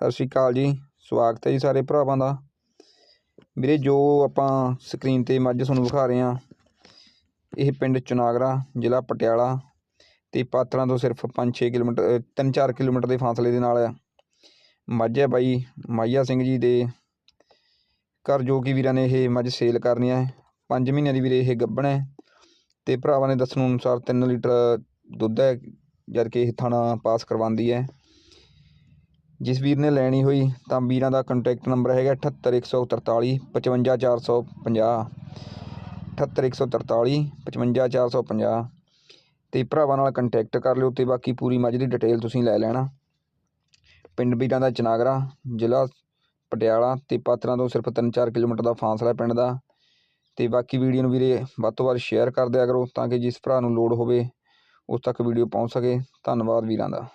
ਸਤਿ ਸ਼੍ਰੀ ਅਕਾਲ ਜੀ। ਸਵਾਗਤ ਹੈ ਜੀ ਸਾਰੇ ਭਰਾਵਾਂ ਦਾ। ਵੀਰੇ, ਜੋ ਆਪਾਂ ਸਕਰੀਨ ਤੇ ਮੱਝ ਤੁਹਾਨੂੰ ਵਿਖਾ ਰਹੇ ਹਾਂ ਇਹ ਪਿੰਡ ਚੁਨਾਗਰਾ, ਜ਼ਿਲ੍ਹਾ ਪਟਿਆਲਾ ਤੇ ਪਾਤੜਾਂ ਤੋਂ ਸਿਰਫ 5-6 ਕਿਲੋਮੀਟਰ 3-4 ਕਿਲੋਮੀਟਰ ਦੇ ਫਾਸਲੇ ਦੇ ਨਾਲ ਹੈ ਮੱਝ ਹੈ ਬਾਈ, ਮਾਈਆ ਸਿੰਘ ਜੀ ਦੇ ਘਰ ਜੋ ਕਿ ਵੀਰਾਂ ਨੇ ਇਹ ਮੱਝ ਸੇਲ ਕਰਨੀ ਹੈ। 5 ਮਹੀਨਿਆਂ ਦੀ ਵੀਰੇ ਇਹ ਗੱਭਣ ਹੈ ਤੇ ਭਰਾਵਾਂ ਨੇ ਦੱਸਣ ਅਨੁਸਾਰ 3 ਲੀਟਰ ਦੁੱਧ ਹੈ, ਜਦ ਕਿ ਇਹ ਥਾਣਾ ਪਾਸ ਕਰਵਾਉਂਦੀ ਹੈ। ਜਿਸ ਵੀਰ ਨੇ ਲੈਣੀ ਹੋਈ, ਤਾਂ ਵੀਰਾਂ ਦਾ ਕੰਟੈਕਟ ਨੰਬਰ ਹੈਗਾ 78143 55450 78143 55450 ਤੇ ਭਰਾਵਾਂ ਨਾਲ ਕੰਟੈਕਟ ਕਰ ਲਿਓ, ਤੇ ਬਾਕੀ ਪੂਰੀ ਮੱਝ ਦੀ ਡਿਟੇਲ ਤੁਸੀਂ ਲੈ ਲੈਣਾ। ਪਿੰਡ ਵੀਰਾਂ ਦਾ ਚਨਾਗਰਾ, ਜ਼ਿਲ੍ਹਾ ਪਟਿਆਲਾ, ਤੇ ਪਾਤਰਾਂ ਤੋਂ ਸਿਰਫ 3-4 ਕਿਲੋਮੀਟਰ ਦਾ ਫਾਸਲਾ ਪਿੰਡ ਦਾ। ਤੇ ਬਾਕੀ ਵੀਡੀਓ ਨੂੰ ਵੀਰੇ ਵੱਧ ਤੋਂ ਵੱਧ ਸ਼ੇਅਰ ਕਰ ਦਿਆ ਕਰੋ, ਤਾਂ ਕਿ ਜਿਸ ਭਰਾ ਨੂੰ ਲੋੜ ਹੋਵੇ, ਉਸ ਤੱਕ ਵੀਡੀਓ ਪਹੁੰਚ ਸਕੇ। ਧੰਨਵਾਦ ਵੀਰਾਂ ਦਾ।